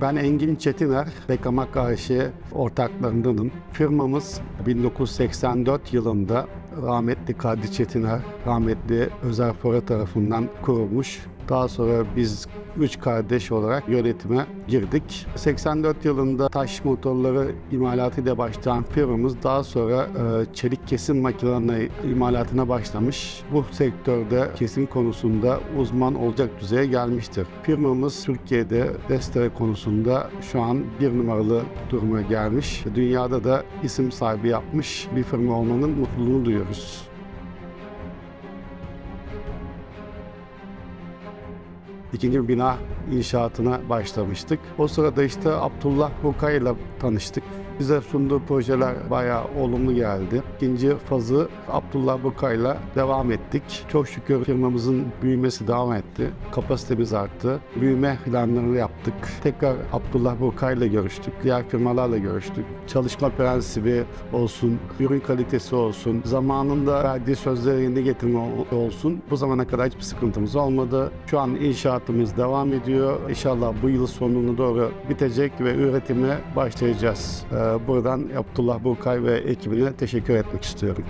Ben Engin Çetiner, Bekamak AŞ ortaklarındanım. Firmamız 1984 yılında rahmetli Kadri Çetiner, rahmetli Özer Fora tarafından kurulmuş. Daha sonra biz üç kardeş olarak yönetime girdik. 84 yılında taş motorları imalatıyla başlayan firmamız daha sonra e, çelik kesim makinelerine imalatına başlamış. Bu sektörde kesim konusunda uzman olacak düzeye gelmiştir. Firmamız Türkiye'de destere konusunda şu an bir numaralı duruma gelmiş. Dünyada da isim sahibi yapmış bir firma olmanın mutluluğunu duyuyoruz. ikinci bina inşaatına başlamıştık. O sırada işte Abdullah Burkay ile tanıştık. Bize sunduğu projeler bayağı olumlu geldi. İkinci fazı Abdullah Burkay'la devam ettik. Çok şükür firmamızın büyümesi devam etti. Kapasitemiz arttı. Büyüme planlarını yaptık. Tekrar Abdullah Burkay'la görüştük. Diğer firmalarla görüştük. Çalışma prensibi olsun, ürün kalitesi olsun, zamanında verdiği sözleri yerine getirme ol- olsun. Bu zamana kadar hiçbir sıkıntımız olmadı. Şu an inşaatımız devam ediyor. İnşallah bu yıl sonuna doğru bitecek ve üretime başlayacağız. Ee, ee, buradan Abdullah Burkay ve ekibine teşekkür etmek istiyorum.